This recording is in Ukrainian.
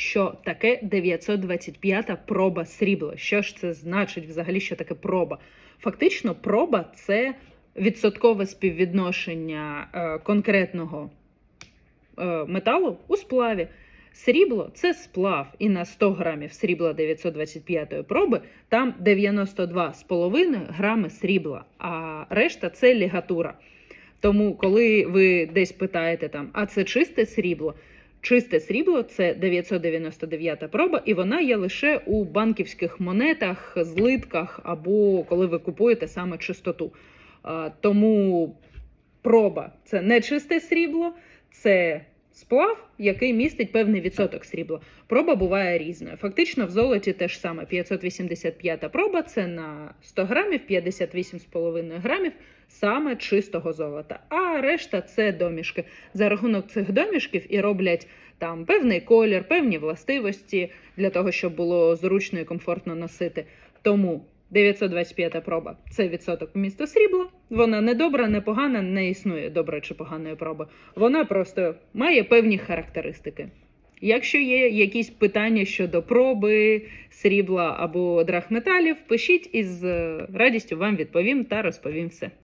що таке 925-та проба срібла. Що ж це значить взагалі, що таке проба? Фактично, проба це відсоткове співвідношення е, конкретного е, металу у сплаві. Срібло це сплав, і на 100 грамів срібла 925 проби там 92,5 грами срібла, а решта це лігатура. Тому, коли ви десь питаєте там, а це чисте срібло, чисте срібло це 999 проба, і вона є лише у банківських монетах, злитках або коли ви купуєте саме чистоту. Тому проба це не чисте срібло, це сплав, який містить певний відсоток срібла. Проба буває різною. Фактично, в золоті теж саме 585 проба це на 100 грамів, 58,5 грамів саме чистого золота. А решта це домішки. За рахунок цих домішків і роблять там певний колір, певні властивості для того, щоб було зручно і комфортно носити. Тому 925 проба це відсоток вмісту срібла. Вона не добра, не погана, не існує добра чи поганої проби. Вона просто має певні характеристики. Якщо є якісь питання щодо проби, срібла або драгметалів, пишіть і з радістю вам відповім та розповім все.